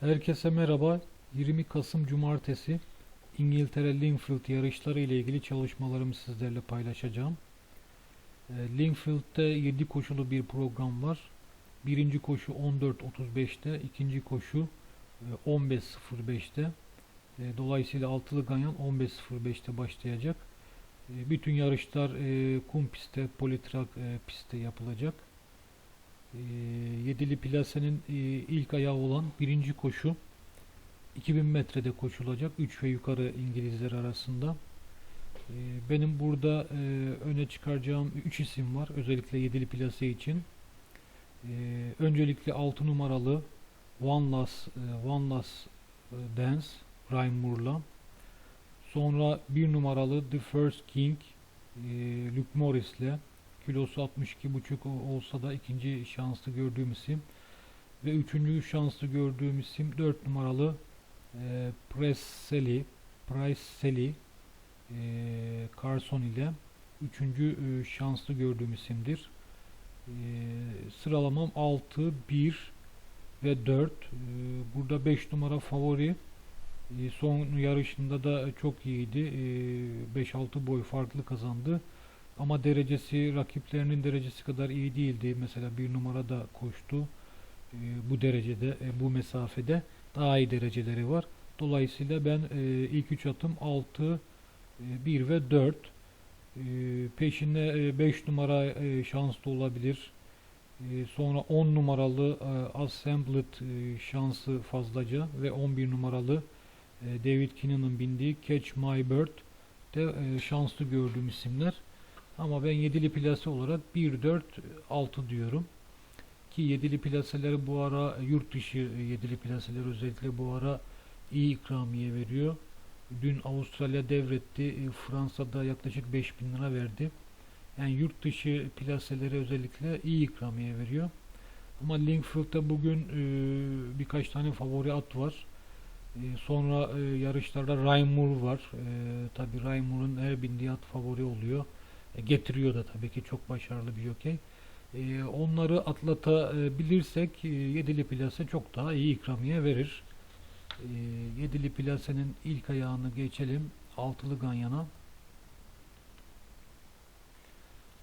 Herkese merhaba. 20 Kasım Cumartesi İngiltere Lingfield yarışları ile ilgili çalışmalarımı sizlerle paylaşacağım. E, Lingfield'de 7 koşulu bir program var. Birinci koşu 14.35'te, ikinci koşu e, 15.05'te. E, Dolayısıyla altılı ganyan 15.05'te başlayacak. E, Bütün yarışlar e, kum pistte, politrack e, pistte yapılacak. E, Yedili plasenin e, ilk ayağı olan birinci koşu 2000 metrede koşulacak. 3 ve yukarı İngilizler arasında. E, Benim burada e, öne çıkaracağım 3 isim var. Özellikle yedili plase için. E, Öncelikle 6 numaralı One Last, e, One Last Dance Ryan Moore'la. Sonra 1 numaralı The First King e, Luke Morris'le. Kilosu 62,5 olsa da ikinci şanslı gördüğüm isim. Ve üçüncü şanslı gördüğüm isim 4 numaralı e, Preseli, Preseli e, Carson ile üçüncü e, şanslı gördüğüm isimdir. E, sıralamam 6, 1 ve 4. E, burada 5 numara favori. E, son yarışında da çok iyiydi. E, 5-6 boy farklı kazandı. Ama derecesi rakiplerinin derecesi kadar iyi değildi. Mesela bir numara da koştu. E, bu derecede, e, bu mesafede daha iyi dereceleri var. Dolayısıyla ben e, ilk 3 atım 6, e, 1 ve 4. E, peşinde 5 numara e, şanslı olabilir. E, sonra 10 numaralı e, Assembled e, şansı fazlaca ve 11 numaralı e, David Kinnon'ın bindiği Catch My Bird de e, şanslı gördüğüm isimler. Ama ben yedili plase olarak 1, 4, 6 diyorum. Ki yedili plaseleri bu ara yurt dışı yedili plaseler özellikle bu ara iyi ikramiye veriyor. Dün Avustralya devretti. e, Fransa'da yaklaşık 5000 lira verdi. Yani yurt dışı plaseleri özellikle iyi ikramiye veriyor. Ama Lingfield'da bugün e, birkaç tane favori at var. E, sonra yarışlarda Moore var. E, tabi Ryan Moore'un her bindiği at favori oluyor. E, getiriyor da tabii ki çok başarılı bir jokey. E, onları atlatabilirsek e, yedili plase çok daha iyi ikramiye verir. E, yedili plasenin ilk ayağını geçelim. Altılı Ganyan'a.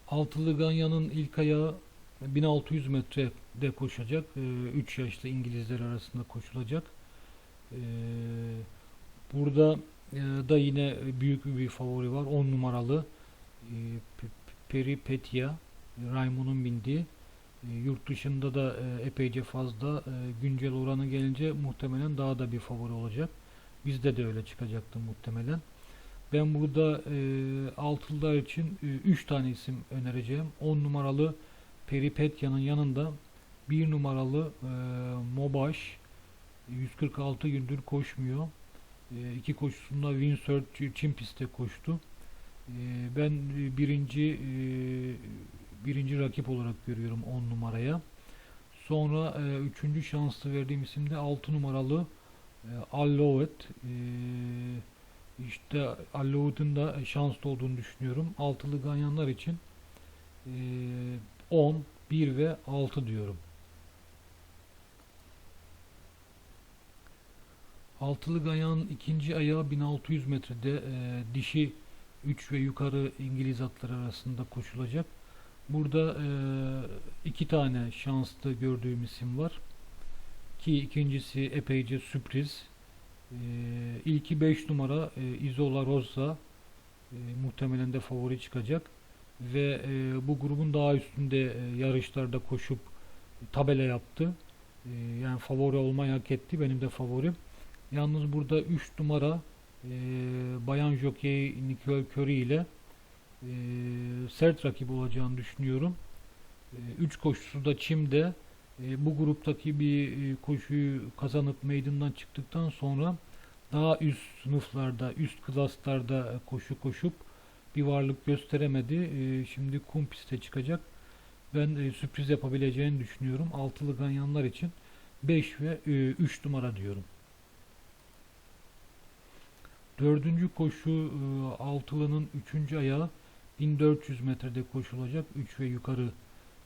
Altılı Ganyan'ın ilk ayağı 1600 metrede koşacak. 3 yaşlı İngilizler arasında koşulacak. E, burada e, da yine büyük bir favori var. 10 numaralı e, P- Peripetia Raymon'un bindiği e, yurt dışında da e, epeyce fazla e, güncel oranı gelince muhtemelen daha da bir favori olacak. Bizde de öyle çıkacaktı muhtemelen. Ben burada e, altılılar için 3 tane isim önereceğim. 10 numaralı Peripetia'nın yanında 1 numaralı e, Mobaş 146 gündür koşmuyor. E, koşusunda Windsurf Çin pistte koştu. Ee, Ben e, birinci e, birinci rakip olarak görüyorum 10 numaraya. Sonra e, üçüncü şanslı verdiğim isim de 6 numaralı e, Allovet. E, işte Allovet'ın da şanslı olduğunu düşünüyorum. Altılı ganyanlar için e, 10, 1 ve 6 diyorum. Altılı ganyanın ikinci ayağı 1600 metrede e, dişi 3 ve yukarı İngiliz atları arasında koşulacak. Burada e, iki tane şanslı gördüğüm isim var. Ki ikincisi epeyce sürpriz. E, ilki 5 numara e, Isola Rosa e, muhtemelen de favori çıkacak. Ve e, bu grubun daha üstünde e, yarışlarda koşup tabela yaptı. E, yani favori olmayı hak etti. Benim de favorim. Yalnız burada 3 numara e, bayan jokey Nicole Curry ile e, sert rakip olacağını düşünüyorum. 3 koşusu da Çim'de e, bu gruptaki bir e, koşuyu kazanıp meydandan çıktıktan sonra daha üst sınıflarda, üst klaslarda koşu koşup bir varlık gösteremedi. E, şimdi kum piste çıkacak. Ben e, sürpriz yapabileceğini düşünüyorum. Altılı ganyanlar için 5 ve 3 numara diyorum. Dördüncü koşu e, altılının üçüncü ayağı 1400 metrede koşulacak. 3 ve yukarı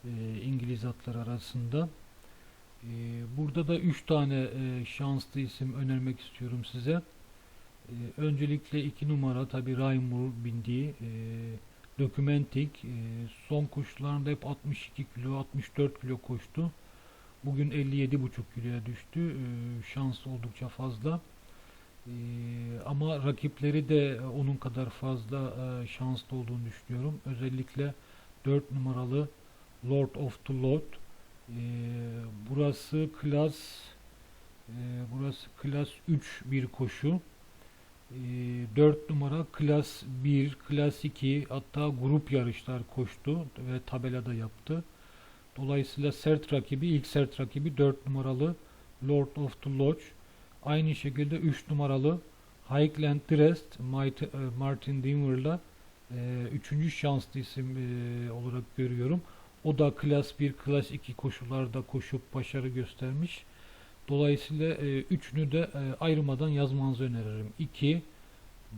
e, İngiliz atlar arasında. E, burada da 3 tane e, şanslı isim önermek istiyorum size. Öncelikle 2 numara tabi Raymur bindiği e, Documentic e, son koşularında hep 62 kilo 64 kilo koştu. Bugün 57,5 kiloya düştü. Şans oldukça fazla. E, ama rakipleri de onun kadar fazla e, şanslı olduğunu düşünüyorum. Özellikle 4 numaralı Lord of the Lord. E, burası klas e, burası klas 3 bir koşu. E, 4 numara klas 1, klas 2 hatta grup yarışlar koştu ve tabelada yaptı. Dolayısıyla sert rakibi, ilk sert rakibi 4 numaralı Lord of the Lodge. Aynı şekilde 3 numaralı Highland Drest Martin Dinver'la e, üçüncü şanslı isim e, olarak görüyorum. O da klas 1, klas 2 koşularda koşup başarı göstermiş. Dolayısıyla e, üçünü de e, ayrımadan yazmanızı öneririm. 2,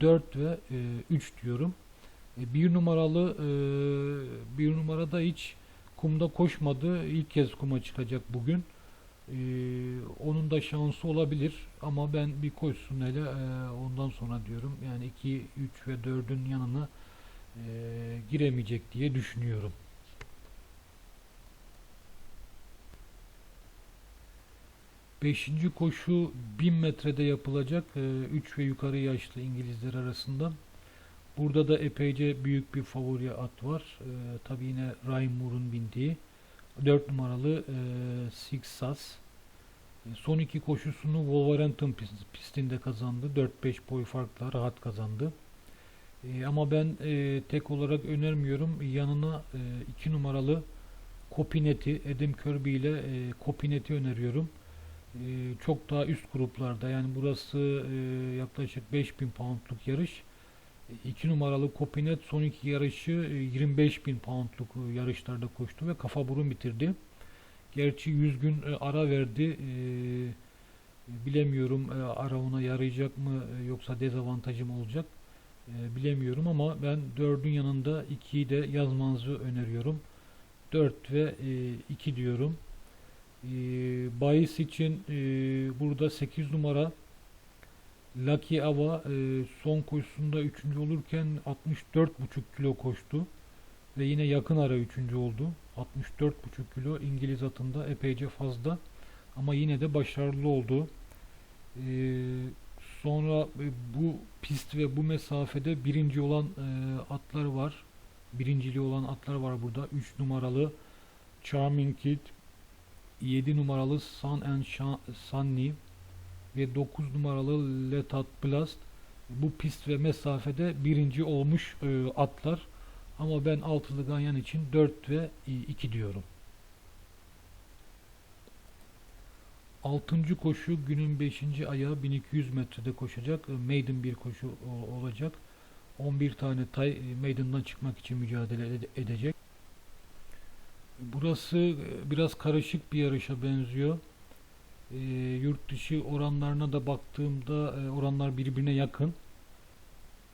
4 ve e, 3 diyorum. E, bir numaralı e, bir numarada hiç kumda koşmadı. İlk kez kuma çıkacak bugün. Ee, onun da şansı olabilir ama ben bir koşsun hele e, ondan sonra diyorum. Yani 2, 3 ve 4'ün yanına e, giremeyecek diye düşünüyorum. Beşinci koşu 1000 metrede yapılacak. 3 ve yukarı yaşlı İngilizler arasında. Burada da epeyce büyük bir favori at var. E, tabii yine Ryan Moore'un bindiği 4 numaralı e, Six Sas. E, son iki koşusunu Wolverhampton pistinde kazandı. 4-5 boy farkla rahat kazandı. E, ama ben e, tek olarak önermiyorum. Yanına 2 e, numaralı Copinet'i, Adam Kirby ile e, Copinet'i öneriyorum. E, çok daha üst gruplarda yani burası e, yaklaşık 5000 poundluk yarış. 2 numaralı Copinet son iki yarışı 25 e, bin poundluk e, yarışlarda koştu ve kafa burun bitirdi. Gerçi 100 gün e, ara verdi. Bilemiyorum ara ona yarayacak mı yoksa dezavantajı mı olacak bilemiyorum ama ben 4'ün yanında 2'yi de yazmanızı öneriyorum. 4 ve 2 diyorum. Bayis için burada 8 numara Lucky Ava e, son koşusunda 3. olurken 64,5 kilo koştu. Ve yine yakın ara 3. oldu. 64,5 kilo İngiliz atında epeyce fazla. Ama yine de başarılı oldu. E, sonra e, bu pist ve bu mesafede birinci olan e, atlar var. Birinciliği olan atlar var burada. 3 numaralı Charming Kid, 7 numaralı Sun and Sunny, ve 9 numaralı Letat Blast bu pist ve mesafede birinci olmuş e, atlar. Ama ben altılı ganyan için 4 ve 2 diyorum. Altıncı koşu günün 5. ayağı 1200 metrede koşacak. E, maiden bir koşu olacak. 11 tane tay e, maiden'dan çıkmak için mücadele edecek. Burası e, biraz karışık bir yarışa benziyor e, yurt dışı oranlarına da baktığımda e, oranlar birbirine yakın.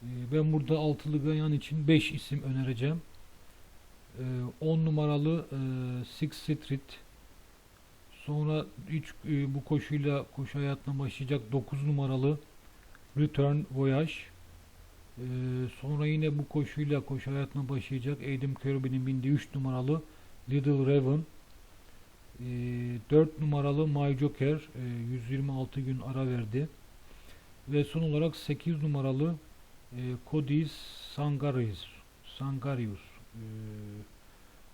E, ben burada altılı ganyan için 5 isim önereceğim. 10 e, numaralı e, Six Street sonra hiç e, bu koşuyla koşu hayatına başlayacak 9 numaralı Return Voyage e, sonra yine bu koşuyla koşu hayatına başlayacak Adam Kirby'nin bindiği 3 numaralı Little Raven e, ee, 4 numaralı My Joker e, 126 gün ara verdi. Ve son olarak 8 numaralı e, Cody Sangarius. Sangarius. E,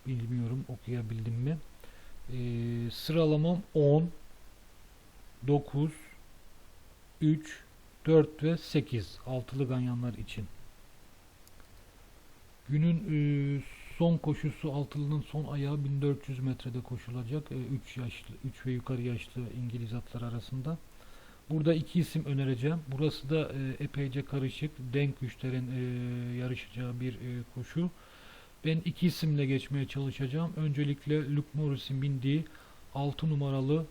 bilmiyorum okuyabildim mi. E, sıralamam 10 9 3 4 ve 8 altılı ganyanlar için. Günün e, Son koşusu altılının son ayağı 1400 metrede koşulacak. 3 e, yaşlı 3 ve yukarı yaşlı İngiliz atlar arasında. Burada iki isim önereceğim. Burası da e, epeyce karışık. Denk güçlerin e, yarışacağı bir koşu. Ben iki isimle geçmeye çalışacağım. Öncelikle Luke Morris'in bindiği 6 numaralı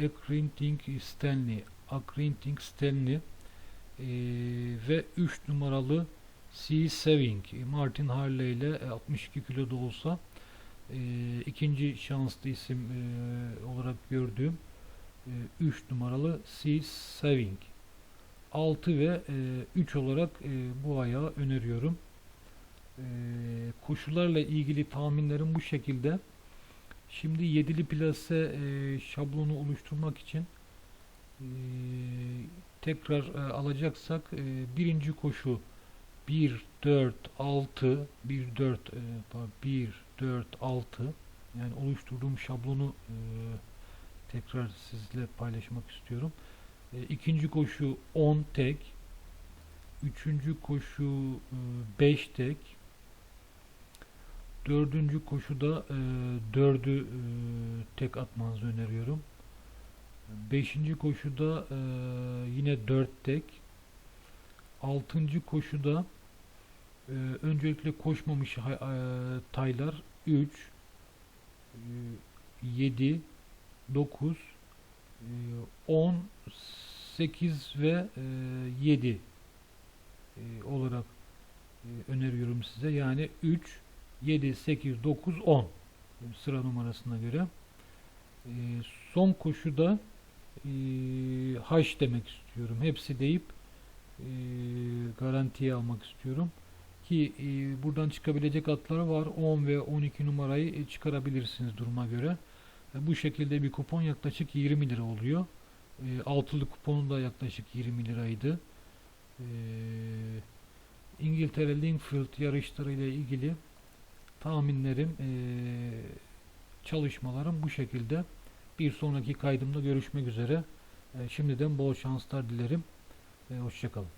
Ekrinting Stanley. Akrinting Stanley ve 3 numaralı Sea Saving Martin Harley ile 62 kilo da olsa e, ikinci şanslı isim e, olarak gördüğüm 3 numaralı Sea Saving 6 ve 3 olarak e, bu ayağı öneriyorum. E, koşularla ilgili tahminlerim bu şekilde. Şimdi yedili plase e, şablonu oluşturmak için e, tekrar e, alacaksak e, birinci koşu 1 4 6 1 4 e, pardon, 1 4 6 yani oluşturduğum şablonu e, tekrar sizle paylaşmak istiyorum. E, ikinci koşu 10 tek. Üçüncü koşu 5 tek. Dördüncü koşuda e, dördü e, tek atmanızı öneriyorum. Beşinci koşuda e, yine 4 tek. Altıncı koşuda e, öncelikle koşmamış e, taylar 3 7 9 10 8 ve e, 7 e, olarak e, öneriyorum size. Yani 3 7 8 9 10 sıra numarasına göre. E, son koşuda e, H demek istiyorum. Hepsi deyip e, garantiye almak istiyorum. Ki e, buradan çıkabilecek atlar var. 10 ve 12 numarayı e, çıkarabilirsiniz duruma göre. E, bu şekilde bir kupon yaklaşık 20 lira oluyor. E, altılı kuponu da yaklaşık 20 liraydı. E, İngiltere Lingfield yarışları ile ilgili tahminlerim, e, çalışmalarım bu şekilde. Bir sonraki kaydımda görüşmek üzere. E, şimdiden bol şanslar dilerim. E, hoşçakalın.